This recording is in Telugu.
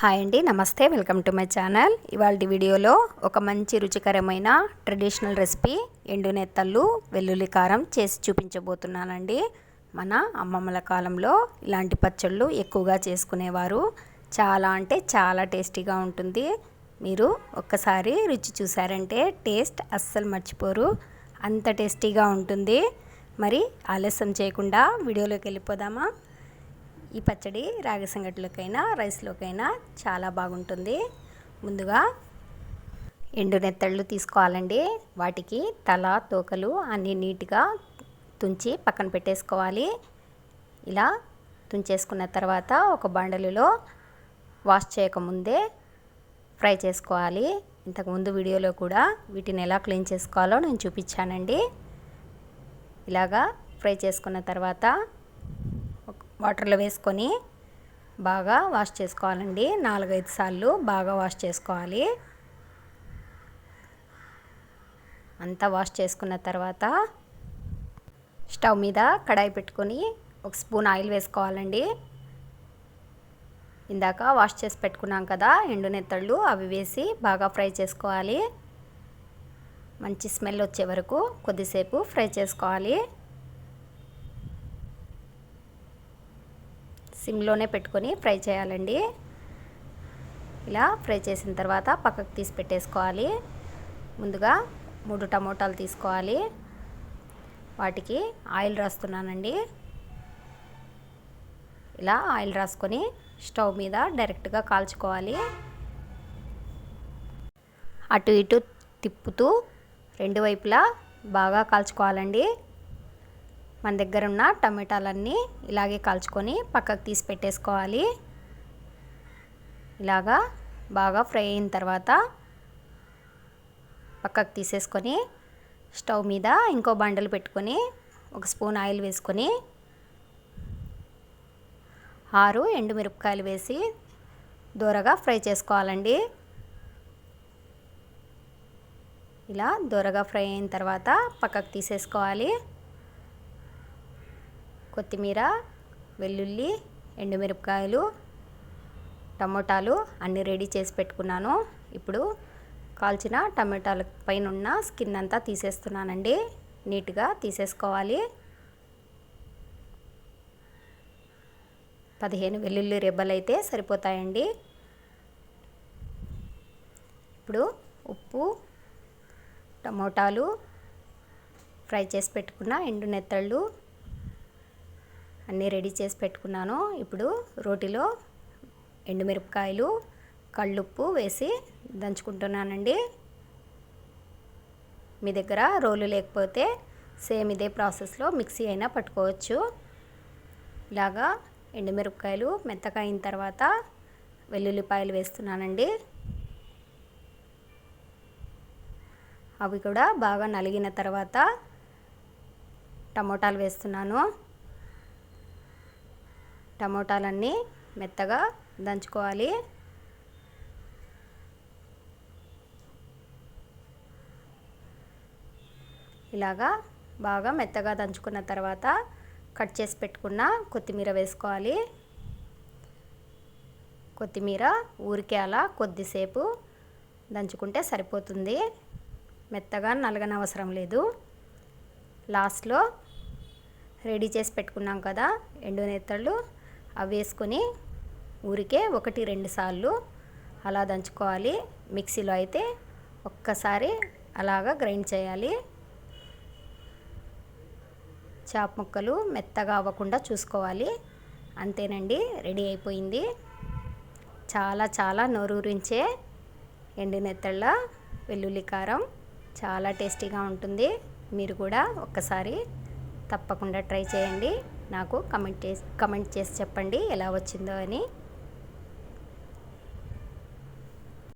హాయ్ అండి నమస్తే వెల్కమ్ టు మై ఛానల్. ఇవాళ వీడియోలో ఒక మంచి రుచికరమైన ట్రెడిషనల్ రెసిపీ ఎండు నెత్తళ్ళు వెల్లుల్లి కారం చేసి చూపించబోతున్నానండి. మన అమ్మమ్మల కాలంలో ఇలాంటి పచ్చళ్ళు ఎక్కువగా చేసుకునేవారు. చాలా అంటే చాలా టేస్టీగా ఉంటుంది. మీరు ఒక్కసారి రుచి చూసారంటే టేస్ట్ అస్సలు మర్చిపోరు. అంత టేస్టీగా ఉంటుంది. మరి ఆలస్యం చేయకుండా వీడియోలోకి వెళ్ళిపోదామా? ఈ పచ్చడి రాగి సంగటిలోకైనా రైస్లోకైనా చాలా బాగుంటుంది. ముందుగా ఎండు నెత్తళ్ళు తీసుకోవాలండి. వాటికి తల తోకలు అన్నీ నీట్గా తుంచి పక్కన పెట్టేసుకోవాలి. ఇలా తుంచేసుకున్న తర్వాత ఒక బండలులో వాష్ చేయకముందే ఫ్రై చేసుకోవాలి. ఇంతకుముందు వీడియోలో కూడా వీటిని ఎలా క్లీన్ చేసుకోవాలో నేను చూపించానండి. ఇలాగా ఫ్రై చేసుకున్న తర్వాత వాటర్లో వేసుకొని బాగా వాష్ చేసుకోవాలండి. నాలుగైదు సార్లు బాగా వాష్ చేసుకోవాలి. అంతా వాష్ చేసుకున్న తర్వాత స్టవ్ మీద కడాయి పెట్టుకొని ఒక స్పూన్ ఆయిల్ వేసుకోవాలండి. ఇందాక వాష్ చేసి పెట్టుకున్నాం కదా ఎండు నెత్తళ్ళు అవి వేసి బాగా ఫ్రై చేసుకోవాలి. మంచి స్మెల్ వచ్చే వరకు కొద్దిసేపు ఫ్రై చేసుకోవాలి. సిమ్లోనే పెట్టుకొని ఫ్రై చేయాలండి. ఇలా ఫ్రై చేసిన తర్వాత పక్కకు తీసి పెట్టేసుకోవాలి. ముందుగా మూడు టమోటాలు తీసుకోవాలి. వాటికి ఆయిల్ రాస్తున్నానండి. ఇలా ఆయిల్ రాసుకొని స్టవ్ మీద డైరెక్ట్గా కాల్చుకోవాలి. అటు ఇటు తిప్పుతూ రెండు వైపులా బాగా కాల్చుకోవాలండి. మన దగ్గర ఉన్న టమాటాలన్నీ ఇలాగే కాల్చుకొని పక్కకు తీసి పెట్టేసుకోవాలి. ఇలాగా బాగా ఫ్రై అయిన తర్వాత పక్కకు తీసేసుకొని స్టవ్ మీద ఇంకో బండలు పెట్టుకొని ఒక స్పూన్ ఆయిల్ వేసుకొని ఆరు ఎండుమిరపకాయలు వేసి దూరగా ఫ్రై చేసుకోవాలండి. ఇలా దూరగా ఫ్రై అయిన తర్వాత పక్కకు తీసేసుకోవాలి. కొత్తిమీర వెల్లుల్లి ఎండుమిరపకాయలు టమోటాలు అన్నీ రెడీ చేసి పెట్టుకున్నాను. ఇప్పుడు కాల్చిన టమాటాల పైన ఉన్న స్కిన్ అంతా తీసేస్తున్నానండి. నీట్గా తీసేసుకోవాలి. పదిహేను వెల్లుల్లి రెబ్బలు అయితే సరిపోతాయండి. ఇప్పుడు ఉప్పు టమోటాలు ఫ్రై చేసి పెట్టుకున్న ఎండు నెత్తళ్ళు అన్నీ రెడీ చేసి పెట్టుకున్నాను. ఇప్పుడు రోటిలో ఎండుమిరపకాయలు కళ్ళుప్పు వేసి దంచుకుంటున్నానండి. మీ దగ్గర రోలు లేకపోతే సేమ్ ఇదే ప్రాసెస్లో మిక్సీ అయినా పట్టుకోవచ్చు. ఇలాగా ఎండుమిరపకాయలు మెత్తగా అయిన తర్వాత వెల్లుల్లిపాయలు వేస్తున్నానండి. అవి కూడా బాగా నలిగిన తర్వాత టమోటాలు వేస్తున్నాను. టమోటాలన్నీ మెత్తగా దంచుకోవాలి. ఇలాగా బాగా మెత్తగా దంచుకున్న తర్వాత కట్ చేసి పెట్టుకున్న కొత్తిమీర వేసుకోవాలి. కొత్తిమీర ఊరికే అలా కొద్దిసేపు దంచుకుంటే సరిపోతుంది. మెత్తగా నలగనవసరం లేదు. లాస్ట్లో రెడీ చేసి పెట్టుకున్నాం కదా ఎండు నెత్తళ్ళు. అవి వేసుకొని ఊరికే ఒకటి రెండు సార్లు అలా దంచుకోవాలి. మిక్సీలో అయితే ఒక్కసారి అలాగా గ్రైండ్ చేయాలి. చాప ముక్కలు మెత్తగా అవ్వకుండా చూసుకోవాలి. అంతేనండి రెడీ అయిపోయింది. చాలా చాలా నోరూరించే ఎండినెత్తళ్ళ వెల్లుల్లి కారం చాలా టేస్టీగా ఉంటుంది. మీరు కూడా ఒక్కసారి తప్పకుండా ట్రై చేయండి. నాకు కమెంట్ చేసి కమెంట్ చేసి చెప్పండి ఎలా వచ్చిందో అని.